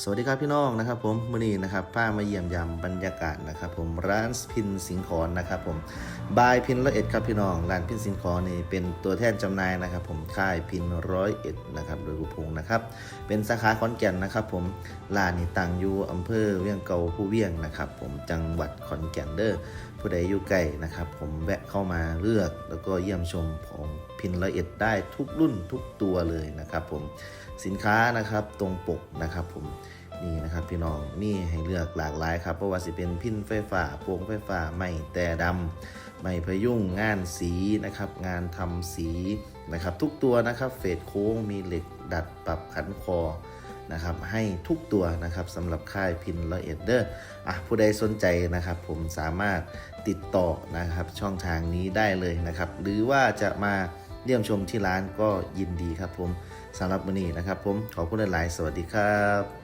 สวัสดีครับพี่น้องนะครับ ผมมื่อนี้นะครับพามาเยี่ยมยามบรรยากาศนะครับ ผมร้านพินสิงห์ขอนนะครับ ผมบายพินร้อยเอ็ดครับพี่น้องร้านพินสิงห์ขอนนี่เป็นตัวแทนจำหน่ายนะครับ ผมค่ายพินร้อยเอ็ดนะครับโดยกุพงศ์นะครับเป็นสาขาขอนแก่นนะครับ ผมร้านนี่ตั้งอยู่อำเภอเวียงเก่าผู้เวียงนะครับ ผมจังหวัดขอนแก่นเด้อผู้ใดอยู่ไกลนะครับ ผมแวะเข้ามาเลือกแล้วก็เยี่ยมชมของ พินร้อยเอ็ดได้ทุกรุ่นทุกตัวเลยนะครับผมสินค้านะครับตรงปกนะครับผมนี่นะครับพี่น้องมีให้เลือกหลากหลายครับเพราะว่าสิเป็นพินไฟฟ้าโปร่งไฟฟ้าไม่แต่ดำไม่พยุงงานสีนะครับ งานทำสีนะครับ ทุกตัวนะครับเฟดโค้งมีเหล็กดัดปรับขันคอนะครับให้ทุกตัวนะครับสำหรับค่ายพินละเอียดเดอร์อะผู้ใดสนใจนะครับ ผมสามารถติดต่อนะครับช่องทางนี้ได้เลยนะครับ หรือว่าจะมา เยี่ยมชมที่ร้านก็ยินดีครับผมสำหรับวันนี้นะครับผมขอบคุณหลาย ๆ สวัสดีครับ